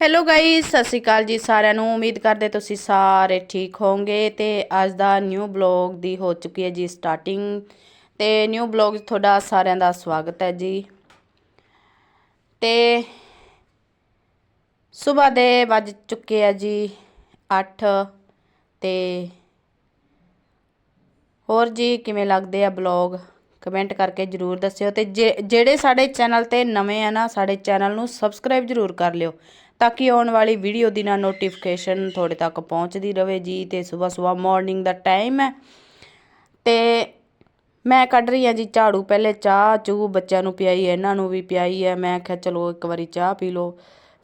Hello guys ਸਤਿ ਸ਼੍ਰੀ ਅਕਾਲ ਜੀ ਸਾਰਿਆਂ ਨੂੰ। ਉਮੀਦ ਕਰਦੇ ਤੁਸੀਂ ਸਾਰੇ ਠੀਕ ਹੋਵੋਗੇ ਤੇ ਅੱਜ ਦਾ ਨਿਊ ਬਲੌਗ ਦੀ ਹੋ ਚੁੱਕੀ ਹੈ ਜੀ ਸਟਾਰਟਿੰਗ ਤੇ ਨਿਊ ਬਲੌਗ ਤੁਹਾਡਾ ਸਾਰਿਆਂ ਦਾ ਸਵਾਗਤ ਹੈ ਜੀ। ਤੇ ਸਵੇਰ ਦੇ ਵੱਜ ਚੁੱਕੇ ਆ ਜੀ 8 ਤੇ ਹੋਰ ਜੀ ਕਿਵੇਂ ਲੱਗਦੇ ਆ ਬਲੌਗ ਕਮੈਂਟ ਕਰਕੇ ਜਰੂਰ ਦੱਸਿਓ ਤੇ ਜੇ- ਜਿਹੜੇ ਸਾਡੇ ਚੈਨਲ ਤੇ ਨਵੇਂ ਆ ਨਾ, ਸਾਡੇ ਚੈਨਲ ਨੂੰ ਸਬਸਕ੍ਰਾਈਬ ਜਰੂਰ ਕਰ ਲਿਓ। ਤਾਂ ਕਿ ਆਉਣ ਵਾਲੀ ਵੀਡੀਓ ਦੀ ਨਾ ਨੋਟੀਫਿਕੇਸ਼ਨ ਤੁਹਾਡੇ ਤੱਕ ਪਹੁੰਚਦੀ ਰਹੇ ਜੀ ਤੇ ਸਵੇਰ ਸਵੇਰ ਮਾਰਨਿੰਗ ਦਾ ਟਾਈਮ ਹੈ। ਤੇ ਮੈਂ ਕੱਢ ਰਹੀ ਹਾਂ ਜੀ ਝਾੜੂ ਪਹਿਲੇ, ਚਾਹ ਚੂ ਬੱਚਿਆਂ ਨੂੰ ਪਿਆਈ, ਇਹਨਾਂ ਨੂੰ ਵੀ ਪਿਆਈ ਹੈ। ਮੈਂ ਕਿਹਾ ਚਲੋ ਇੱਕ ਵਾਰੀ ਚਾਹ ਪੀ ਲਓ।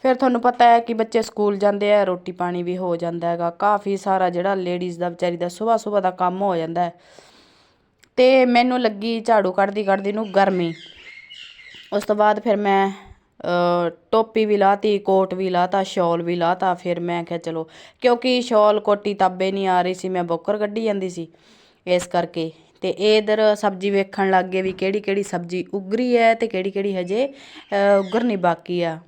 ਫਿਰ ਤੁਹਾਨੂੰ ਪਤਾ ਹੈ ਕਿ ਬੱਚੇ ਸਕੂਲ ਜਾਂਦੇ ਆ, ਰੋਟੀ ਪਾਣੀ ਵੀ ਹੋ ਜਾਂਦਾ ਹੈਗਾ। ਕਾਫੀ ਸਾਰਾ ਜਿਹੜਾ ਲੇਡੀਜ਼ ਦਾ ਵਿਚਾਰੀ ਦਾ ਸਵੇਰ ਸਵੇਰ ਦਾ ਕੰਮ ਹੋ ਜਾਂਦਾ ਹੈ। ਤੇ ਮੈਨੂੰ ਲੱਗੀ ਝਾੜੂ ਕੱਢਦੀ ਕੱਢਦੀ ਨੂੰ ਗਰਮੀ। ਉਸ ਤੋਂ ਬਾਅਦ ਫਿਰ ਮੈਂ ਟੋਪੀ ਵੀ ਲਾਤੀ ਕੋਟ ਵੀ ਲਾਤਾ ਸ਼ਾਲ ਵੀ ਲਾਤਾ ਫਿਰ ਮੈਂ ਕਿਹਾ ਚਲੋ ਕਿਉਂਕਿ ਸ਼ਾਲ ਕੋਟੀ ਤਾਬੇ ਨਹੀਂ ਆ ਰਹੀ ਸੀ ਮੈਂ ਬੋਕਰ ਕੱਢੀ ਜਾਂਦੀ ਸੀ। ਇਸ ਕਰਕੇ ਤੇ ਇਧਰ ਸਬਜ਼ੀ ਵੇਖਣ ਲੱਗ ਗਏ ਵੀ ਕਿਹੜੀ ਕਿਹੜੀ ਸਬਜ਼ੀ ਉਗਰੀ ਹੈ ਤੇ ਕਿਹੜੀ ਕਿਹੜੀ ਹਜੇ ਅ, ਉਗਰਨੀ ਬਾਕੀ ਆ।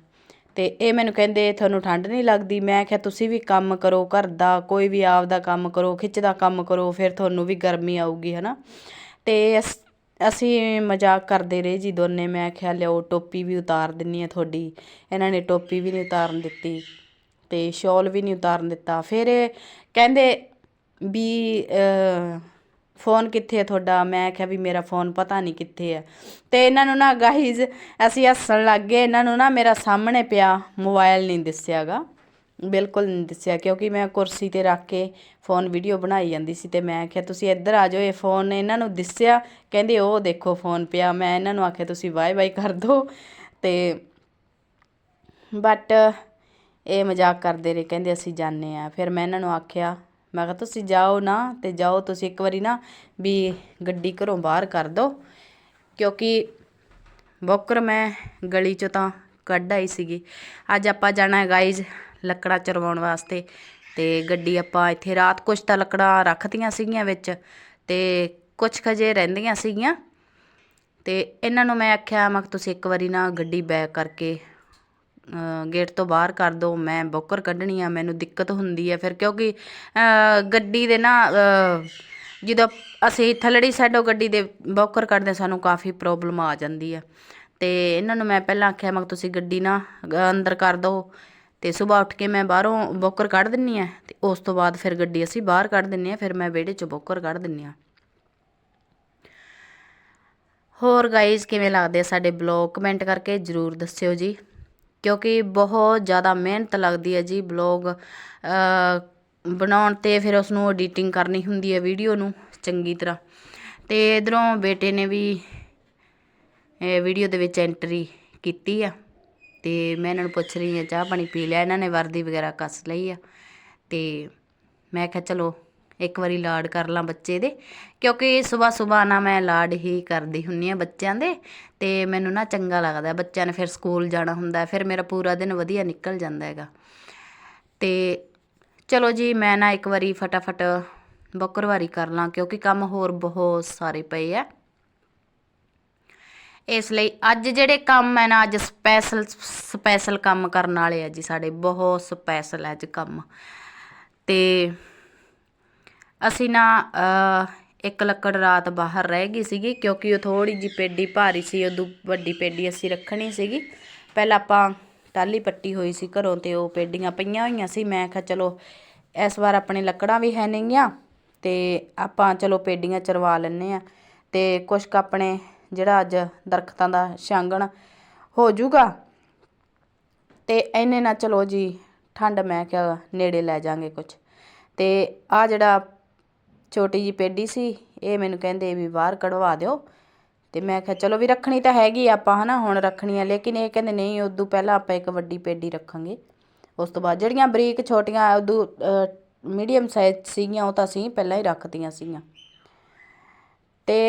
ਤੇ ਇਹ ਮੈਨੂੰ ਕਹਿੰਦੇ ਤੁਹਾਨੂੰ ਠੰਡ ਨਹੀਂ ਲੱਗਦੀ? ਮੈਂ ਕਿਹਾ ਤੁਸੀਂ ਵੀ ਕੰਮ ਕਰੋ ਘਰ ਦਾ ਕੋਈ ਵੀ ਆਪ ਦਾ ਕੰਮ ਕਰੋ ਖਿੱਚ ਦਾ ਕੰਮ ਕਰੋ ਫਿਰ ਤੁਹਾਨੂੰ ਵੀ ਗਰਮੀ ਆਊਗੀ ਹਨਾ। ਤੇ ਅਸੀਂ ਮਜ਼ਾਕ ਕਰਦੇ ਰਹੇ ਜੀ ਦੋਨੇ। ਮੈਂ ਕਿਹਾ ਲਿਓ ਟੋਪੀ ਵੀ ਉਤਾਰ ਦਿੰਨੀ ਆ ਤੁਹਾਡੀ। ਇਹਨਾਂ ਨੇ ਟੋਪੀ ਵੀ ਨਹੀਂ ਉਤਾਰਨ ਦਿੱਤੀ ਤੇ ਸ਼ਾਲ ਵੀ ਨਹੀਂ ਉਤਾਰਨ ਦਿੱਤਾ। ਫਿਰ ਕਹਿੰਦੇ ਵੀ ਫੋਨ ਕਿੱਥੇ ਹੈ ਤੁਹਾਡਾ? ਮੈਂ ਕਿਹਾ ਵੀ ਮੇਰਾ ਫੋਨ ਪਤਾ ਨਹੀਂ ਕਿੱਥੇ ਹੈ ਤੇ ਇਹਨਾਂ ਨੂੰ ਨਾ ਗਾਈਜ਼ ਅਸੀਂ ਹੱਸਣ ਲੱਗ ਗਏ। ਇਹਨਾਂ ਨੂੰ ਨਾ ਮੇਰਾ ਸਾਹਮਣੇ ਪਿਆ ਮੋਬਾਈਲ ਨਹੀਂ ਦਿਸਿਆਗਾ ਬਿਲਕੁਲ ਨਹੀਂ ਦਿਸਿਆ, ਕਿਉਂਕਿ ਮੈਂ ਕੁਰਸੀ ਤੇ ਰੱਖ ਕੇ ਫੋਨ ਵੀਡੀਓ ਬਣਾਈ ਜਾਂਦੀ ਸੀ ਤੇ ਮੈਂ ਕਿਹਾ ਤੁਸੀਂ ਇੱਧਰ ਆ ਜਾਓ, ਇਹ ਫੋਨ ਇਹਨਾਂ ਨੂੰ ਦਿਸਿਆ? ਕਹਿੰਦੇ, ਉਹ ਦੇਖੋ ਫੋਨ ਪਿਆ। ਮੈਂ ਇਹਨਾਂ ਨੂੰ ਆਖਿਆ, ਤੁਸੀਂ ਬਾਏ ਬਾਏ ਕਰ ਦਿਓ ਤੇ ਬਟ ਇਹ ਮਜ਼ਾਕ ਕਰਦੇ ਰਹੇ, ਕਹਿੰਦੇ, ਅਸੀਂ ਜਾਣੇ ਆ ਫਿਰ ਮੈਂ ਇਹਨਾਂ ਨੂੰ ਆਖਿਆ, ਮੈਂ ਕਿਹਾ, ਤੁਸੀਂ ਜਾਓ ਨਾ ਤੇ ਜਾਓ, ਤੁਸੀਂ ਇੱਕ ਵਾਰੀ ਨਾ ਵੀ ਗੱਡੀ ਘਰੋਂ ਬਾਹਰ ਕਰ ਦਿਓ ਕਿਉਂਕਿ ਬੋਕਰ ਮੈਂ ਗਲੀ ਚੋਂ ਤਾਂ ਕੱਢ ਆਈ ਸੀਗੀ। ਅੱਜ ਆਪਾਂ ਜਾਣਾ ਹੈ ਗਾਈਜ਼ ਲੱਕੜਾਂ ਚਰਵਾਉਣ ਵਾਸਤੇ। ਤੇ ਗੱਡੀ ਆਪਾਂ ਇੱਥੇ ਰਾਤ ਕੁਛ ਤਾਂ ਲੱਕੜਾਂ ਰੱਖਤੀਆਂ ਸੀਗੀਆਂ ਵਿੱਚ ਤੇ ਕੁਛ ਖਜੇ ਰਹਿੰਦੀਆਂ ਸੀਗੀਆਂ। ਤੇ ਇਹਨਾਂ ਨੂੰ ਮੈਂ ਆਖਿਆ, ਮੈਂ ਤੁਸੀਂ ਇੱਕ ਵਾਰੀ ਨਾ ਗੱਡੀ ਬੈਕ ਕਰਕੇ ਗੇਟ ਤੋਂ ਬਾਹਰ ਕਰ ਦਿਓ, ਮੈਂ ਬੋਕਰ ਕੱਢਣੀ ਆ, ਮੈਨੂੰ ਦਿੱਕਤ ਹੁੰਦੀ ਹੈ ਫਿਰ ਕਿਉਂਕਿ ਗੱਡੀ ਦੇ ਨਾ ਜਦੋਂ ਅਸੀਂ ਥੱਲੜੀ ਸਾਈਡੋਂ ਗੱਡੀ ਦੇ ਬੋਕਰ ਕੱਢਦੇ ਸਾਨੂੰ ਕਾਫੀ ਪ੍ਰੋਬਲਮ ਆ ਜਾਂਦੀ ਹੈ ਤੇ ਇਹਨਾਂ ਨੂੰ ਮੈਂ ਪਹਿਲਾਂ ਆਖਿਆ, ਮੈਂ ਤੁਸੀਂ ਗੱਡੀ ਨਾ ਅੰਦਰ ਕਰ ਦਿਓ ਤੇ ਸਵੇਰ ਉੱਠ ਕੇ ਮੈਂ ਬਾਹਰੋਂ ਬੋਕਰ ਕੱਢ ਦਿੰਨੀ ਆ ਤੇ ਉਸ ਤੋਂ ਬਾਅਦ ਫਿਰ ਗੱਡੀ ਅਸੀਂ ਬਾਹਰ ਕੱਢ ਦਿੰਨੀ ਆ, ਫਿਰ ਮੈਂ ਵਿਹੜੇ 'ਚ ਬੋਕਰ ਕੱਢ ਦਿੰਨੀ ਆ। ਹੋਰ ਗਾਈਜ਼ ਕਿਵੇਂ ਲੱਗਦੇ ਆ ਸਾਡੇ ਬਲੌਗ ਕਮੈਂਟ ਕਰਕੇ ਜਰੂਰ ਦੱਸਿਓ ਜੀ, ਕਿਉਂਕਿ ਬਹੁਤ ਜ਼ਿਆਦਾ ਮਿਹਨਤ ਲੱਗਦੀ ਹੈ ਜੀ ਬਲੌਗ ਬਣਾਉਣ ਤੇ ਫਿਰ ਉਸ ਨੂੰ ਐਡੀਟਿੰਗ ਕਰਨੀ ਹੁੰਦੀ ਹੈ ਵੀਡੀਓ ਨੂੰ ਚੰਗੀ ਤਰ੍ਹਾਂ। ਤੇ ਇਧਰੋਂ ਬੇਟੇ ਨੇ ਵੀ ਵੀਡੀਓ ਦੇ ਵਿੱਚ ਐਂਟਰੀ ਕੀਤੀ ਆ। ਤੇ ਮੈਂ ਇਹਨਾਂ ਨੂੰ ਪੁੱਛ ਰਹੀ ਹਾਂ, ਚਾਹ ਪਾਣੀ ਪੀ ਲਿਆ, ਇਹਨਾਂ ਨੇ ਵਰਦੀ ਵਗੈਰਾ ਕੱਸ ਲਈ ਆ। ਤੇ ਮੈਂ ਕਿਹਾ ਚਲੋ, ਇੱਕ ਵਾਰੀ ਲਾਡ ਕਰ ਲਾਂ ਬੱਚੇ ਦੇ, ਕਿਉਂਕਿ ਸਵੇਰ ਸਵੇਰ ਨਾ ਮੈਂ ਲਾਡ ਹੀ ਕਰਦੀ ਹੁੰਨੀ ਆ ਬੱਚਿਆਂ ਦੇ, ਤੇ ਮੈਨੂੰ ਨਾ ਚੰਗਾ ਲੱਗਦਾ, ਬੱਚਿਆਂ ਨੇ ਫਿਰ ਸਕੂਲ ਜਾਣਾ ਹੁੰਦਾ, ਫਿਰ ਮੇਰਾ ਪੂਰਾ ਦਿਨ ਵਧੀਆ ਨਿਕਲ ਜਾਂਦਾ ਹੈਗਾ। ਤੇ ਚਲੋ ਜੀ, ਮੈਂ ਨਾ ਇੱਕ ਵਾਰੀ ਫਟਾਫਟ ਬੱਕਰਵਾਰੀ ਕਰ ਲਾਂ, ਕਿਉਂਕਿ ਕੰਮ ਹੋਰ ਬਹੁਤ ਸਾਰੇ ਪਏ ਆ। ਇਸ ਲਈ ਅੱਜ ਜਿਹੜੇ ਕੰਮ ਹੈ ਨਾ, ਅੱਜ ਸਪੈਸ਼ਲ ਸਪੈਸ਼ਲ ਕੰਮ ਕਰਨ ਵਾਲੇ ਆ ਜੀ ਸਾਡੇ, ਬਹੁਤ ਸਪੈਸ਼ਲ ਹੈ ਅੱਜ ਕੰਮ। ਤੇ ਅਸੀਂ ਨਾ ਇੱਕ ਲੱਕੜ ਰਾਤ ਬਾਹਰ ਰਹਿ ਗਈ ਸੀਗੀ, ਕਿਉਂਕਿ ਉਹ ਥੋੜੀ ਜੀ ਪੇਡੀ ਭਾਰੀ ਸੀ ਉਦੋਂ ਵੱਡੀ ਪੇਡੀ ਅਸੀਂ ਰੱਖਣੀ ਸੀਗੀ। ਪਹਿਲਾਂ ਆਪਾਂ ਟਾਲੀ ਪੱਟੀ ਹੋਈ ਸੀ ਘਰੋਂ ਤੇ ਉਹ ਪੇਡੀਆਂ ਪਈਆਂ ਹੋਈਆਂ ਸੀ, ਮੈਂ ਕਿਹਾ ਚਲੋ ਇਸ ਵਾਰ ਆਪਣੇ ਲੱਕੜਾਂ ਵੀ ਹੈ ਨਹੀਂਆਂ, ਤੇ ਆਪਾਂ ਚਲੋ ਪੇਡੀਆਂ ਚਰਵਾ ਲੈਨੇ ਆ। ਤੇ ਕੁਛ ਕੁ ਆਪਣੇ ਜਿਹੜਾ ਅੱਜ ਦਰਖਤਾਂ ਦਾ ਛਾਂਗਣ ਹੋ ਜਾਊਗਾ। ਤੇ ਇਹਨੇ ਨਾ ਚਲੋ ਜੀ, ਠੰਡ ਮੈਂ ਕਿਹਾ ਨੇੜੇ ਲੈ ਜਾਾਂਗੇ ਕੁਛ। ਤੇ ਆ ਜਿਹੜਾ ਛੋਟੀ ਜੀ ਪੇਡੀ ਸੀ, ਇਹ ਮੈਨੂੰ ਕਹਿੰਦੇ ਵੀ ਬਾਹਰ ਕਢਵਾ ਦਿਓ। ਤੇ ਮੈਂ ਕਿਹਾ ਚਲੋ ਵੀ ਰੱਖਣੀ ਤਾਂ ਹੈਗੀ ਆ ਆਪਾਂ, ਹਨਾ, ਹੁਣ ਰੱਖਣੀ ਆ। ਲੇਕਿਨ ਇਹ ਕਹਿੰਦੇ ਨਹੀਂ, ਉਦੋਂ ਪਹਿਲਾਂ ਆਪਾਂ ਇੱਕ ਵੱਡੀ ਪੇਡੀ ਰੱਖਾਂਗੇ। ਉਸ ਤੋਂ ਬਾਅਦ ਜਿਹੜੀਆਂ ਬਰੀਕ ਛੋਟੀਆਂ, ਉਦੋਂ ਮੀਡੀਅਮ ਸਾਈਜ਼ ਸੀਗੀਆਂ, ਉਹ ਤਾਂ ਅਸੀਂ ਪਹਿਲਾਂ ਹੀ ਰੱਖਤੀਆਂ ਸੀਗੀਆਂ। ਤੇ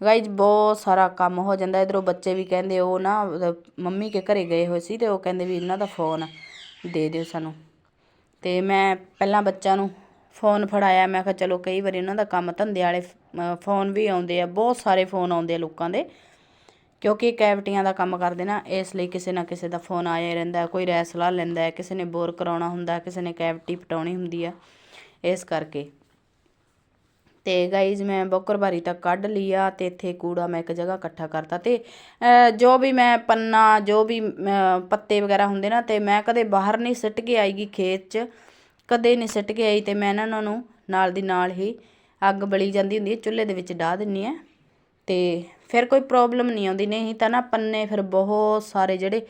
ਗਾਈਜ਼ ਬਹੁਤ ਸਾਰਾ ਕੰਮ ਹੋ ਜਾਂਦਾ। ਇਧਰੋਂ ਬੱਚੇ ਵੀ ਕਹਿੰਦੇ ਉਹ ਨਾ ਮੰਮੀ ਕੇ ਘਰੇ ਗਏ ਹੋਏ ਸੀ ਤੇ ਉਹ ਕਹਿੰਦੇ ਵੀ ਇਹਨਾਂ ਦਾ ਫੋਨ ਦੇ ਦਿਓ ਸਾਨੂੰ। ਤੇ ਮੈਂ ਪਹਿਲਾਂ ਬੱਚਿਆਂ ਨੂੰ ਫੋਨ ਫੜਾਇਆ। ਮੈਂ ਕਿਹਾ ਚਲੋ ਕਈ ਵਾਰੀ ਉਹਨਾਂ ਦਾ ਕੰਮ ਧੰਦੇ ਵਾਲੇ ਫੋਨ ਵੀ ਆਉਂਦੇ ਆ। ਬਹੁਤ ਸਾਰੇ ਫੋਨ ਆਉਂਦੇ ਆ ਲੋਕਾਂ ਦੇ, ਕਿਉਂਕਿ ਕੈਵਟੀਆਂ ਦਾ ਕੰਮ ਕਰਦੇ ਨਾ, ਇਸ ਲਈ ਕਿਸੇ ਨਾ ਕਿਸੇ ਦਾ ਫੋਨ ਆਇਆ ਹੀ ਰਹਿੰਦਾ। ਕੋਈ ਰਾਏ ਸਲਾਹ ਲੈਂਦਾ ਕਿਸੇ ਨੇ ਬੋਰ ਕਰਾਉਣਾ ਹੁੰਦਾ, ਕਿਸੇ ਨੇ ਕੈਵਟੀ ਪਟਾਉਣੀ ਹੁੰਦੀ ਆ। ਇਸ ਕਰਕੇ ਤੇ ਗਾਈਜ਼ ਮੈਂ ਬੋਕਰਬਾਰੀ ਤਾਂ ਕੱਢ ਲਈ ਆ ਅਤੇ ਇੱਥੇ ਕੂੜਾ ਮੈਂ ਇੱਕ ਜਗ੍ਹਾ ਇਕੱਠਾ ਕਰਤਾ ਅਤੇ ਜੋ ਵੀ ਮੈਂ ਪੰਨਾ, ਜੋ ਵੀ ਪੱਤੇ ਵਗੈਰਾ ਹੁੰਦੇ ਨਾ ਤੇ ਮੈਂ ਕਦੇ ਬਾਹਰ ਨਹੀਂ ਸਿੱਟ ਕੇ ਆਈਗੀ ਖੇਤ 'ਚ, ਕਦੇ ਨਹੀਂ ਸਿੱਟ ਕੇ ਆਈ ਅਤੇ ਮੈਂ ਇਹਨਾਂ ਨੂੰ ਨਾਲ ਦੀ ਨਾਲ ਹੀ ਅੱਗ ਬਲੀ ਜਾਂਦੀ ਹੁੰਦੀ ਹੈ, ਚੁੱਲ੍ਹੇ ਦੇ ਵਿੱਚ ਡਾਹ ਦਿੰਨੀ ਆ ਅਤੇ ਫਿਰ ਕੋਈ ਪ੍ਰੋਬਲਮ ਨਹੀਂ ਆਉਂਦੀ, ਨਹੀਂ ਤਾਂ ਨਾ ਪੰਨੇ ਫਿਰ ਬਹੁਤ ਸਾਰੇ ਜਿਹੜੇ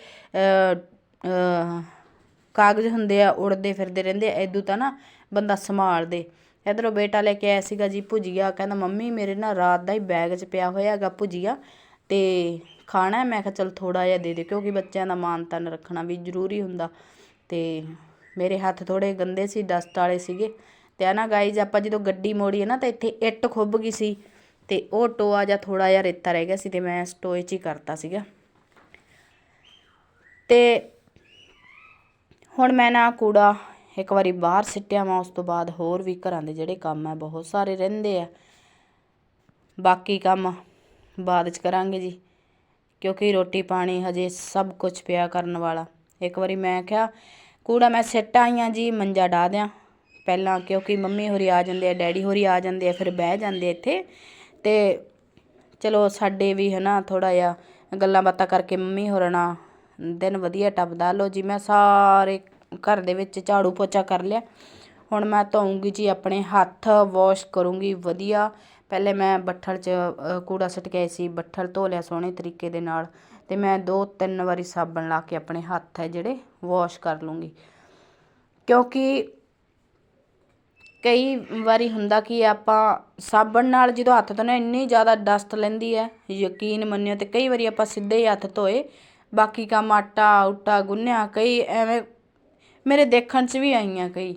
ਕਾਗਜ਼ ਹੁੰਦੇ ਆ, ਉੜਦੇ ਫਿਰਦੇ ਰਹਿੰਦੇ ਆ ਇਦੋਂ ਤਾਂ ਨਾ ਬੰਦਾ ਸੰਭਾਲਦੇ। ਇਧਰੋਂ ਬੇਟਾ ਲੈ ਕੇ ਆਇਆ ਸੀਗਾ ਜੀ ਭੁਜੀਆ, ਕਹਿੰਦਾ, ਮੰਮੀ, ਮੇਰੇ ਨਾ ਰਾਤ ਦਾ ਹੀ ਬੈਗ 'ਚ ਪਿਆ ਹੋਇਆ ਹੈਗਾ ਭੁਜੀਆ ਤੇ ਖਾਣਾ ਮੈਂ ਕਿਹਾ, ਚਲ ਥੋੜਾ ਜਿਹਾ ਦੇ ਦੇ, ਕਿਉਂਕਿ ਬੱਚਿਆਂ ਦਾ ਮਾਨ ਤਾਨ ਰੱਖਣਾ ਵੀ ਜ਼ਰੂਰੀ ਹੁੰਦਾ। ਤੇ ਮੇਰੇ ਹੱਥ ਥੋੜੇ ਗੰਦੇ ਸੀ ਡਸਟ ਵਾਲੇ ਸੀਗੇ। ਤੇ ਆ ਨਾ ਗਾਈਜ਼ ਆਪਾਂ ਜਦੋਂ ਗੱਡੀ ਮੋੜੀ ਹੈ ਨਾ, ਤਾਂ ਇੱਥੇ ਇੱਟ ਖੁੱਭ ਗਈ ਸੀ ਤੇ ਉਹ ਟੋਆ ਜਾਂ ਥੋੜਾ ਜਿਹਾ ਰੇਤਾ ਰਹਿ ਗਿਆ ਸੀ ਤੇ ਮੈਂ ਸਟੋਏ 'ਚ ਹੀ ਕਰਤਾ ਸੀਗਾ। ਤੇ ਹੁਣ ਮੈਂ ਨਾ ਕੂੜਾ ਇੱਕ ਵਾਰੀ ਬਾਹਰ ਸਿੱਟਿਆ ਵਾ ਉਸ ਤੋਂ ਬਾਅਦ ਹੋਰ ਵੀ ਘਰਾਂ ਦੇ ਜਿਹੜੇ ਕੰਮ ਆ, ਬਹੁਤ ਸਾਰੇ ਰਹਿੰਦੇ ਆ। ਬਾਕੀ ਕੰਮ ਬਾਅਦ ਚ ਕਰਾਂਗੇ ਜੀ, ਕਿਉਂਕਿ ਰੋਟੀ ਪਾਣੀ ਹਜੇ ਸਭ ਕੁਝ ਪਿਆ ਕਰਨ ਵਾਲਾ। ਇੱਕ ਵਾਰੀ ਮੈਂ ਕਿਹਾ, ਕੂੜਾ ਮੈਂ ਸਿੱਟ ਆਈ ਆ ਜੀ, ਮੰਜਾ ਡਾ ਦਿਆਂ। ਪਹਿਲਾਂ ਕਿਉਂਕਿ ਮੰਮੀ ਹੋਰੀ ਆ ਜਾਂਦੇ ਆ, ਡੈਡੀ ਹੋਰੀ ਆ ਜਾਂਦੇ ਆ, ਫਿਰ ਬਹਿ ਜਾਂਦੇ ਇੱਥੇ। ਤੇ ਚਲੋ ਸਾਡੇ ਵੀ ਹਨਾ ਥੋੜਾ ਜਿਹਾ ਗੱਲਾਂ ਬਾਤਾਂ ਕਰਕੇ ਮੰਮੀ ਹੋਰਾਂ ਨਾਲ ਦਿਨ ਵਧੀਆ ਟੱਪਦਾ। ਲੋ ਜੀ, ਮੈਂ ਸਾਰੇ ਘਰ ਦੇ ਵਿੱਚ ਝਾੜੂ ਪੋਚਾ ਕਰ ਲਿਆ। ਹੁਣ ਮੈਂ ਧੋਊਂਗੀ ਜੀ ਆਪਣੇ ਹੱਥ ਵਾਸ਼ ਕਰੂੰਗੀ, ਵਧੀਆ। ਪਹਿਲੇ ਮੈਂ ਬੱਠਲ 'ਚ ਕੂੜਾ ਸੁੱਟ ਕੇ ਆਈ ਸੀ, ਬੱਠਲ ਧੋ ਲਿਆ ਸੋਹਣੇ ਤਰੀਕੇ ਦੇ ਨਾਲ। ਅਤੇ ਮੈਂ ਦੋ ਤਿੰਨ ਵਾਰੀ ਸਾਬਣ ਲਾ ਕੇ ਆਪਣੇ ਹੱਥ ਹੈ ਜਿਹੜੇ ਵਾਸ਼ ਕਰ ਲੂੰਗੀ। ਕਿਉਂਕਿ ਕਈ ਵਾਰੀ ਹੁੰਦਾ ਕਿ ਆਪਾਂ ਸਾਬਣ ਨਾਲ ਜਦੋਂ ਹੱਥ ਧੋਨੇ ਇੰਨੀ ਜ਼ਿਆਦਾ ਡਸਟ ਲੈਂਦੀ ਹੈ, ਯਕੀਨ ਮੰਨਿਓ। ਤੇ ਕਈ ਵਾਰੀ ਆਪਾਂ ਸਿੱਧੇ ਹੀ ਹੱਥ ਧੋਏ, ਬਾਕੀ ਕੰਮ ਆਟਾ ਉਟਾ ਗੁੰਨਿਆ, ਕਈ ਐਵੇਂ ਮੇਰੇ ਦੇਖਣ 'ਚ ਵੀ ਆਈਆਂ ਕਈ।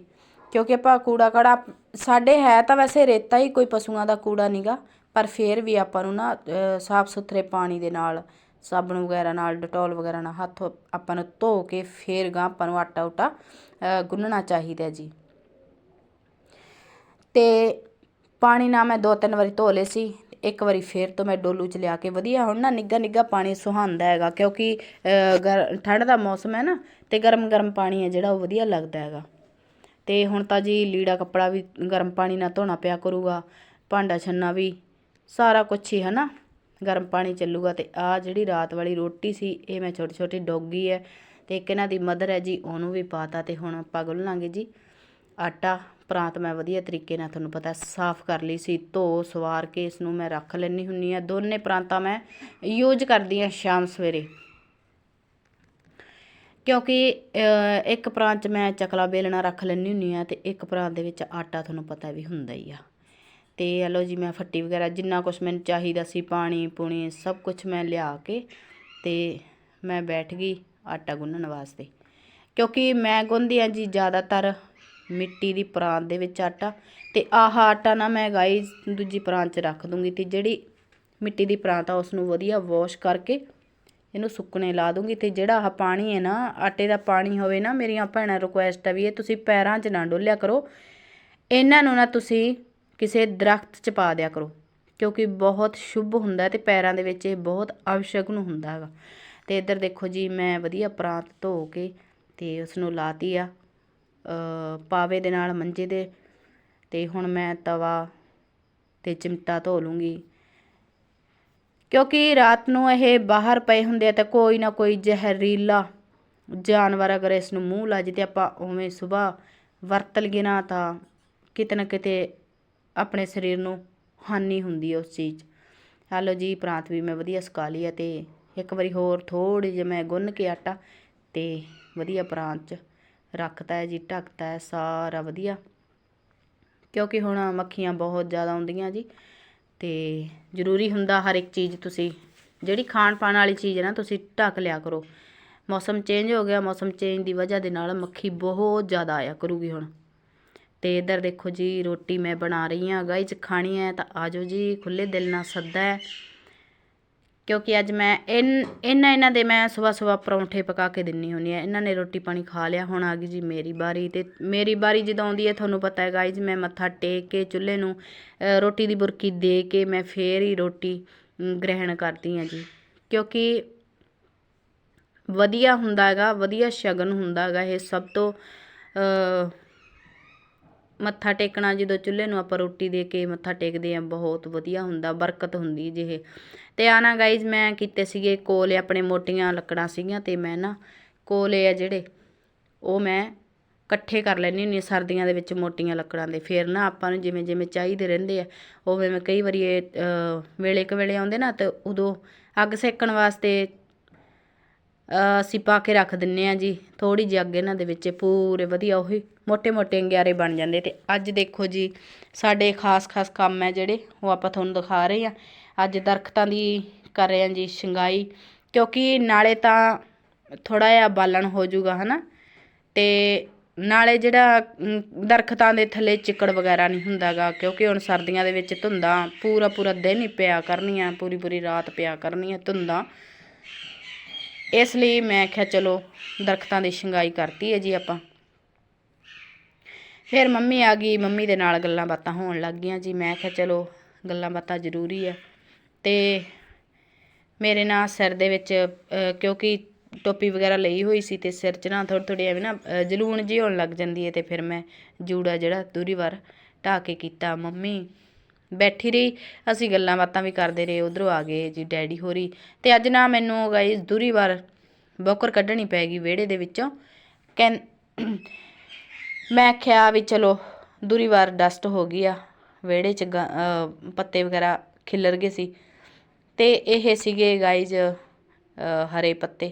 ਕਿਉਂਕਿ ਆਪਾਂ ਕੂੜਾ ਕੜਾ ਸਾਡੇ ਹੈ ਤਾਂ ਵੈਸੇ ਰੇਤਾ ਹੀ, ਕੋਈ ਪਸ਼ੂਆਂ ਦਾ ਕੂੜਾ ਨਹੀਂਗਾ ਪਰ ਫਿਰ ਵੀ ਆਪਾਂ ਨੂੰ ਨਾ ਸਾਫ਼ ਸੁਥਰੇ ਪਾਣੀ ਦੇ ਨਾਲ, ਸਾਬਣ ਵਗੈਰਾ ਨਾਲ, ਡਟੋਲ ਵਗੈਰਾ ਨਾਲ ਹੱਥ ਆਪਾਂ ਨੂੰ ਧੋ ਕੇ ਫੇਰ ਗਾਂ ਆਪਾਂ ਨੂੰ ਆਟਾ ਉਟਾ ਗੁੰਨਣਾ ਚਾਹੀਦਾ ਜੀ। ਤੇ ਪਾਣੀ ਨਾਲ ਮੈਂ ਦੋ ਤਿੰਨ ਵਾਰੀ ਧੋ ਲਏ ਸੀ। ਇੱਕ ਵਾਰੀ ਫੇਰ ਤੋਂ ਮੈਂ ਡੋਲੂ ਚ ਲਿਆ ਕੇ ਵਧੀਆ, ਹੁਣ ਨਾ ਨਿੱਗਾ ਨਿੱਗਾ ਪਾਣੀ ਸੁਹਾਉਂਦਾ ਹੈਗਾ, ਕਿਉਂਕਿ ਗਰ, ਠੰਡ ਦਾ ਮੌਸਮ ਹੈ ਨਾ, ਤੇ ਗਰਮ ਗਰਮ ਪਾਣੀ ਹੈ ਜਿਹੜਾ ਉਹ ਵਧੀਆ ਲੱਗਦਾ ਹੈਗਾ। ਤੇ ਹੁਣ ਤਾਂ ਜੀ ਲੀੜਾ ਕੱਪੜਾ ਵੀ ਗਰਮ ਪਾਣੀ ਨਾਲ ਧੋਣਾ ਪਿਆ ਕਰੂਗਾ, ਭਾਂਡਾ ਛੰਨਾ ਵੀ, ਸਾਰਾ ਕੁਝ ਹੀ ਹੈ ਨਾ, ਗਰਮ ਪਾਣੀ ਚੱਲੂਗਾ, ਤੇ ਆ ਜਿਹੜੀ ਰਾਤ ਵਾਲੀ ਰੋਟੀ ਸੀ, ਇਹ ਮੈਂ ਛੋਟੀ ਛੋਟੀ ਡੋਗੀ ਹੈ, ਤੇ ਇੱਕ ਇਹਨਾਂ ਦੀ ਮਦਰ ਹੈ ਜੀ, ਉਹਨੂੰ ਵੀ ਪਾਤਾ, ਤੇ ਹੁਣ ਆਪਾਂ ਗੁੰਨ ਲਾਂਗੇ ਜੀ। ਆਟਾ ਪਰਾਤ ਮੈਂ ਵਧੀਆ ਤਰੀਕੇ ਨਾਲ ਤੁਹਾਨੂੰ ਪਤਾ ਸਾਫ਼ ਕਰ ਲਈ ਸੀ, ਧੋ, ਸਵਾਰ ਕੇ ਇਸ ਨੂੰ ਮੈਂ ਰੱਖ ਲੈਣੀ ਹੁੰਨੀ ਆ ਦੋਨੇ ਪਰਾਂਤਾਂ ਮੈਂ ਯੂਜ਼ ਕਰਦੀ ਆ ਸ਼ਾਮ ਸਵੇਰੇ। ਕਿਉਂਕਿ ਇੱਕ ਪ੍ਰਾਂਤ 'ਚ ਮੈਂ ਚਕਲਾ ਬੇਲਣਾ ਰੱਖ ਲੈਣੀ ਹੁੰਨੀ ਆ ਤੇ ਇੱਕ ਪ੍ਰਾਂਤ ਦੇ ਵਿੱਚ ਆਟਾ ਤੁਹਾਨੂੰ ਪਤਾ ਵੀ ਹੁੰਦਾ ਹੀ ਆ। ਤੇ ਇਹ ਲਓ ਜੀ, ਮੈਂ ਫੱਟੀ ਵਗੈਰਾ ਜਿੰਨਾ ਕੁਝ ਮੈਨੂੰ ਚਾਹੀਦਾ ਸੀ, ਪਾਣੀ, ਪੂਣੀ ਸਭ ਕੁਝ ਮੈਂ ਲਿਆ ਕੇ ਤੇ ਮੈਂ ਬੈਠ ਗਈ ਆਟਾ ਗੁੰਨਣ ਵਾਸਤੇ। ਕਿਉਂਕਿ ਮੈਂ ਗੁੰਨਦੀ ਆ ਜੀ ਜ਼ਿਆਦਾਤਰ ਮਿੱਟੀ ਦੀ ਪਰਾਤ ਦੇ ਵਿੱਚ ਆਟਾ ਤੇ ਆਹ ਆਟਾ ਨਾ ਮੈਂ ਗਾਈ ਦੂਜੀ ਪਰਾਤ 'ਚ ਰੱਖ ਦੂੰਗੀ ਤੇ ਜਿਹੜੀ ਮਿੱਟੀ ਦੀ ਪਰਾਤ ਆ ਉਸ ਨੂੰ ਵਧੀਆ ਵਾਸ਼ ਕਰਕੇ ਇਹਨੂੰ ਸੁੱਕਣੇ ਲਾ ਦੂੰਗੀ ਤੇ ਜਿਹੜਾ ਆਹ ਪਾਣੀ ਹੈ ਨਾ, ਆਟੇ ਦਾ ਪਾਣੀ ਹੋਵੇ ਨਾ ਮੇਰੀਆਂ ਭੈਣਾਂ ਰਿਕੁਐਸਟ ਆ ਵੀ ਇਹ ਤੁਸੀਂ ਪੈਰਾਂ 'ਚ ਨਾ ਡੋਲਿਆ ਕਰੋ। ਇਹਨਾਂ ਨੂੰ ਨਾ ਤੁਸੀਂ ਕਿਸੇ ਦਰਖਤ 'ਚ ਪਾ ਦਿਆ ਕਰੋ, ਕਿਉਂਕਿ ਬਹੁਤ ਸ਼ੁਭ ਹੁੰਦਾ ਤੇ ਪੈਰਾਂ ਦੇ ਵਿੱਚ ਇਹ ਬਹੁਤ ਅਵਸ਼ਗਨ ਹੁੰਦਾ ਹੈਗਾ। ਤੇ ਇੱਧਰ ਦੇਖੋ ਜੀ, ਮੈਂ ਵਧੀਆ ਪ੍ਰਾਂਤ ਧੋ ਕੇ ਤੇ ਉਸ ਨੂੰ ਲਾਤੀ ਆ। ਪਾਵੇ ਦੇ ਨਾਲ ਮੰਜੇ ਦੇ ਤੇ ਹੁਣ ਮੈਂ ਤਵਾ ਤੇ ਚਿਮਟਾ ਧੋ ਲੂੰਗੀ। ਕਿਉਂਕਿ ਰਾਤ ਨੂੰ ਇਹ ਬਾਹਰ ਪਏ ਹੁੰਦੇ ਆ ਤਾਂ ਕੋਈ ਨਾ ਕੋਈ ਜ਼ਹਿਰੀਲਾ ਜਾਨਵਰ ਅਗਰ ਇਸ ਨੂੰ ਮੂੰਹ ਲਾ ਜੇ ਤੇ ਆਪਾਂ ਉਵੇਂ ਸਵੇਰ ਵਰਤ ਲਈਏ ਨਾ ਤਾਂ ਕਿਤੇ ਨਾ ਕਿਤੇ ਆਪਣੇ ਸਰੀਰ ਨੂੰ ਹਾਨੀ ਹੁੰਦੀ ਹੈ ਉਸ ਚੀਜ਼। 'ਚ ਹਾਲੋ ਜੀ, ਪ੍ਰਾਂਤ ਵੀ ਮੈਂ ਵਧੀਆ ਸੁਕਾ ਲਈ ਆ ਤੇ ਇੱਕ ਵਾਰੀ ਹੋਰ ਥੋੜੀ ਜਿਹੀ ਮੈਂ ਗੁੰਨ ਕੇ ਆਟਾ ਤੇ ਵਧੀਆ ਪ੍ਰਾਂਤ 'ਚ ਰੱਖਤਾ ਹੈ ਜੀ, ਢੱਕਤਾ ਹੈ, ਸਾਰਾ ਵਧੀਆ। ਕਿਉਂਕਿ ਹੁਣ ਮੱਖੀਆਂ ਬਹੁਤ ਜ਼ਿਆਦਾ ਆਉਂਦੀਆਂ ਜੀ, ਤੇ ਜ਼ਰੂਰੀ ਹੁੰਦਾ ਹਰ ਇੱਕ ਚੀਜ਼ ਤੁਸੀਂ, ਜਿਹੜੀ ਖਾਣ ਪਾਣ ਵਾਲੀ ਚੀਜ਼ ਹੈ ਨਾ, ਤੁਸੀਂ ਢੱਕ ਲਿਆ ਕਰੋ। ਮੌਸਮ ਚੇਂਜ ਹੋ ਗਿਆ, ਮੌਸਮ ਚੇਂਜ ਦੀ ਵਜ੍ਹਾ ਦੇ ਨਾਲ ਮੱਖੀ ਬਹੁਤ ਜ਼ਿਆਦਾ ਆਇਆ ਕਰੂਗੀ ਹੁਣ। ਤੇ ਇੱਧਰ ਦੇਖੋ ਜੀ, ਰੋਟੀ ਮੈਂ ਬਣਾ ਰਹੀ ਹਾਂ, ਗਾਇਜ਼ ਖਾਣੀ ਹੈ ਤਾਂ ਆਜੋ ਜੀ ਖੁੱਲੇ ਦਿਲ ਨਾਲ ਸੱਦਾ ਹੈ। ਕਿਉਂਕਿ ਅੱਜ ਮੈਂ ਇਨ, ਇਹਨਾਂ ਇਹਨਾਂ ਦੇ ਮੈਂ ਸਵੇਰ ਸਵੇਰ ਪਰੌਂਠੇ ਪਕਾ ਕੇ ਦਿੰਨੀ ਹੁੰਨੀ ਆ। ਇਹਨਾਂ ਨੇ ਰੋਟੀ ਪਾਣੀ ਖਾ ਲਿਆ, ਹੁਣ ਆ ਗਈ ਜੀ ਮੇਰੀ ਬਾਰੀ ਤੇ ਮੇਰੀ ਬਾਰੀ ਜਦੋਂ ਆਉਂਦੀ ਹੈ ਤੁਹਾਨੂੰ ਪਤਾ ਹੈ ਗਾਇਜ਼ ਮੈਂ ਮੱਥਾ ਟੇਕ ਕੇ ਚੁੱਲ੍ਹੇ ਨੂੰ ਰੋਟੀ ਦੀ ਬੁਰਕੀ ਦੇ ਕੇ ਮੈਂ ਫੇਰ ਹੀ ਰੋਟੀ ਗ੍ਰਹਿਣ ਕਰਦੀ ਹਾਂ ਜੀ। ਕਿਉਂਕਿ ਵਧੀਆ ਹੁੰਦਾ ਹੈਗਾ, ਵਧੀਆ ਸ਼ਗਨ ਹੁੰਦਾ ਹੈਗਾ ਇਹ ਸਭ ਤੋਂ ਮੱਥਾ ਟੇਕਣਾ ਜਦੋਂ ਚੁੱਲ੍ਹੇ ਨੂੰ ਆਪਾਂ ਰੋਟੀ ਦੇ ਕੇ ਮੱਥਾ ਟੇਕਦੇ ਆ, ਬਹੁਤ ਵਧੀਆ ਹੁੰਦਾ, ਬਰਕਤ ਹੁੰਦੀ ਜਿਹੇ ਤੇ ਆ ਨਾ ਗਾਈਜ਼ ਮੈਂ ਕੀਤੇ ਸੀਗੇ ਕੋਲੇ ਆਪਣੇ ਮੋਟੀਆਂ ਲੱਕੜਾਂ ਸੀਗੀਆਂ ਤੇ ਮੈਂ ਨਾ ਕੋਲੇ ਆ ਜਿਹੜੇ, ਉਹ ਮੈਂ ਇਕੱਠੇ ਕਰ ਲੈਣੀ ਹੁੰਦੀ ਸਰਦੀਆਂ ਦੇ ਵਿੱਚ ਮੋਟੀਆਂ ਲੱਕੜਾਂ ਦੇ। ਫਿਰ ਨਾ ਆਪਾਂ ਨੂੰ ਜਿਵੇਂ ਜਿਵੇਂ ਚਾਹੀਦੇ ਰਹਿੰਦੇ ਆ ਉਵੇਂ ਮੈਂ ਕਈ ਵਾਰੀ ਇਹ ਵੇਲੇ ਕੁ ਵੇਲੇ ਆਉਂਦੇ ਨਾ ਤੇ ਉਦੋਂ ਅੱਗ ਸੇਕਣ ਵਾਸਤੇ ਅਸੀਂ ਪਾ ਕੇ ਰੱਖ ਦਿੰਨੇ ਆ ਜੀ। ਥੋੜੀ ਜਿਹੀ ਅੱਗ ਇਹਨਾਂ ਦੇ ਵਿੱਚ ਪੂਰੇ ਵਧੀਆ ਉਹੀ ਮੋਟੇ ਮੋਟੇ ਅੰਗਿਆਰੇ ਬਣ ਜਾਂਦੇ ਤੇ ਅੱਜ ਦੇਖੋ ਜੀ, ਸਾਡੇ ਖਾਸ-ਖਾਸ ਕੰਮ ਹੈ ਜਿਹੜੇ, ਉਹ ਆਪਾਂ ਤੁਹਾਨੂੰ ਦਿਖਾ ਰਹੇ ਆ ਅੱਜ ਦਰਖਤਾਂ ਦੀ ਕਰ ਰਹੇ ਆ ਜੀ ਸ਼ਿੰਗਾਈ ਕਿਉਂਕਿ ਨਾਲੇ ਤਾਂ ਥੋੜਾ ਜਿਹਾ ਬਾਲਣ ਹੋ ਜਾਊਗਾ ਹਨਾ? ਤੇ ਨਾਲੇ ਜਿਹੜਾ ਅਮ, ਦਰਖਤਾਂ ਦੇ ਥੱਲੇ ਚਿੱਕੜ ਵਗੈਰਾ ਨਹੀਂ ਹੁੰਦਾਗਾ ਕਿਉਂਕਿ ਹੁਣ ਸਰਦੀਆਂ ਦੇ ਵਿੱਚ ਧੁੰਦਾਂ ਪੂਰਾ ਪੂਰਾ ਦਿਨ ਹੀ ਪਿਆ ਕਰਨੀਆਂ ਪੂਰੀ ਪੂਰੀ ਰਾਤ ਪਿਆ ਕਰਨੀਆਂ ਧੁੰਦਾਂ। ਇਸ ਲਈ ਮੈਂ ਕਿਹਾ ਚਲੋ ਦਰਖਤਾਂ ਦੀ ਸ਼ਿੰਗਾਈ ਕਰਤੀ ਹੈ ਜੀ ਆਪਾਂ। ਫਿਰ ਮੰਮੀ ਆ ਗਈ ਮੰਮੀ ਦੇ ਨਾਲ ਗੱਲਾਂ ਬਾਤਾਂ ਹੋਣ ਲੱਗ ਗਈਆਂ ਜੀ ਮੈਂ ਕਿਹਾ ਚਲੋ ਗੱਲਾਂ ਬਾਤਾਂ ਜ਼ਰੂਰੀ ਹੈ ਅਤੇ ਮੇਰੇ ਨਾ ਸਿਰ ਦੇ ਵਿੱਚ ਕਿਉਂਕਿ ਟੋਪੀ ਵਗੈਰਾ ਲਈ ਹੋਈ ਸੀ ਅਤੇ ਸਿਰ 'ਚ ਨਾ ਥੋੜ੍ਹੀ ਥੋੜ੍ਹੀ ਐਵੇਂ ਨਾ ਜਲੂਣ ਜਿਹੀ ਹੋਣ ਲੱਗ ਜਾਂਦੀ ਹੈ ਅਤੇ ਫਿਰ ਮੈਂ ਜੂੜਾ ਜਿਹੜਾ ਦੂਰੀ ਵਾਰ ਢਾਹ ਕੇ ਕੀਤਾ, ਮੰਮੀ, ਬੈਠੀ ਰਹੀ। ਅਸੀਂ ਗੱਲਾਂ ਬਾਤਾਂ ਵੀ ਕਰਦੇ ਰਹੇ, ਉਧਰੋਂ ਆ ਗਏ ਜੀ ਡੈਡੀ ਹੋਰੀ। ਅਤੇ ਅੱਜ ਨਾ ਮੈਨੂੰ ਗਾਇਸ ਦੂਰੀ ਵਾਰ ਬੋਕਰ ਕੱਢਣੀ ਪੈ ਗਈ ਵਿਹੜੇ ਦੇ ਵਿੱਚੋਂ। ਕਹਿੰ, ਮੈਂ ਕਿਹਾ ਵੀ ਚਲੋ ਦੂਰੀ ਵਾਰ ਡਸਟ ਹੋ ਗਈ ਆ, ਵਿਹੜੇ 'ਚ ਗ- ਪੱਤੇ ਵਗੈਰਾ ਖਿਲਰ ਗਏ ਸੀ। ਅਤੇ ਇਹ ਸੀਗੇ ਗਾਈਜ਼ ਹਰੇ ਪੱਤੇ।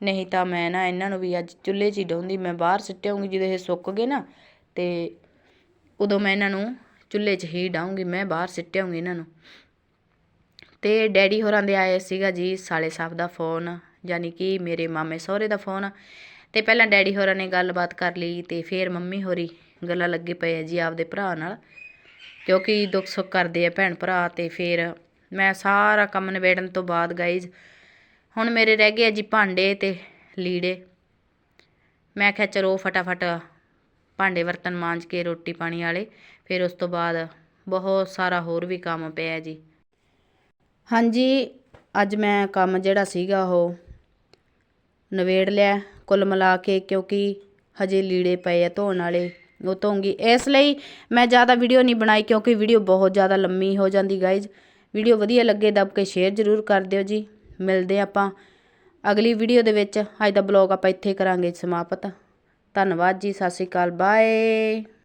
ਨਹੀਂ ਤਾਂ ਮੈਂ ਨਾ ਇਹਨਾਂ ਨੂੰ ਵੀ ਅੱਜ ਚੁੱਲ੍ਹੇ 'ਚ ਹੀ ਡਾਉਂਦੀ ਮੈਂ ਬਾਹਰ ਸਿੱਟਿਆਉਂਗੀ ਜਦੋਂ ਇਹ ਸੁੱਕ ਗਏ ਨਾ, ਤੇ ਉਦੋਂ ਮੈਂ ਇਹਨਾਂ ਨੂੰ ਚੁੱਲ੍ਹੇ 'ਚ ਹੀ ਡਾਉਂਗੀ ਮੈਂ ਬਾਹਰ ਸਿੱਟਿਆਉਂਗੀ ਇਹਨਾਂ ਨੂੰ। ਤੇ ਡੈਡੀ ਹੋਰਾਂ ਦੇ ਆਏ ਸੀਗਾ ਜੀ, ਸਾਲੇ ਸਾਹਿਬ ਦਾ ਫੋਨ, ਯਾਨੀ ਕਿ ਮੇਰੇ ਮਾਮੇ ਸਹੁਰੇ ਦਾ ਫੋਨ। ਤੇ ਪਹਿਲਾਂ ਡੈਡੀ ਹੋਰਾਂ ਨੇ ਗੱਲਬਾਤ ਕਰ ਲਈ ਤੇ ਫਿਰ ਮੰਮੀ ਹੋਰੀ ਗੱਲਾਂ ਲੱਗੇ ਪਏ ਆ ਜੀ ਆਪਦੇ ਭਰਾ ਨਾਲ, ਕਿਉਂਕਿ ਦੁੱਖ ਸੁੱਖ ਕਰਦੇ ਆ ਭੈਣ ਭਰਾ ਤੇ ਫਿਰ ਮੈਂ ਸਾਰਾ ਕੰਮ ਨਿਬੇੜਨ ਤੋਂ ਬਾਅਦ ਗਾਈਜ਼ ਹੁਣ ਮੇਰੇ ਰਹਿ ਗਏ ਆ ਜੀ ਭਾਂਡੇ ਤੇ ਲੀੜੇ। ਮੈਂ ਕਿਹਾ ਚਲੋ ਫਟਾਫਟ ਭਾਂਡੇ ਬਰਤਨ ਮਾਂਜ ਕੇ ਰੋਟੀ ਪਾਣੀ ਵਾਲੇ, ਫਿਰ ਉਸ ਤੋਂ ਬਾਅਦ ਬਹੁਤ ਸਾਰਾ ਹੋਰ ਵੀ ਕੰਮ ਪਿਆ ਜੀ। ਹਾਂਜੀ, ਅੱਜ ਮੈਂ ਕੰਮ ਜਿਹੜਾ ਸੀਗਾ ਉਹ ਨਵੇੜ ਲਿਆ ਕੁੱਲ ਮਿਲਾ ਕੇ, ਕਿਉਂਕਿ ਹਜੇ ਲੀੜੇ ਪਏ ਆ ਧੋਣ ਵਾਲੇ, ਉਹ ਧੋਂਗੀ। ਇਸ ਲਈ ਮੈਂ ਜ਼ਿਆਦਾ ਵੀਡੀਓ ਨਹੀਂ ਬਣਾਈ, ਕਿਉਂਕਿ ਵੀਡੀਓ ਬਹੁਤ ਜ਼ਿਆਦਾ ਲੰਮੀ ਹੋ ਜਾਂਦੀ ਗਾਇਜ਼ ਵੀਡੀਓ ਵਧੀਆ ਲੱਗੇ ਦੱਬ ਕੇ ਸ਼ੇਅਰ ਜ਼ਰੂਰ ਕਰ ਦਿਓ ਜੀ। ਮਿਲਦੇ ਆਪਾਂ ਅਗਲੀ ਵੀਡੀਓ ਦੇ ਵਿੱਚ। ਅੱਜ ਦਾ ਬਲੌਗ ਆਪਾਂ ਇੱਥੇ ਕਰਾਂਗੇ ਸਮਾਪਤ। ਧੰਨਵਾਦ ਜੀ, ਸਤਿ ਸ਼੍ਰੀ ਅਕਾਲ ਬਾਏ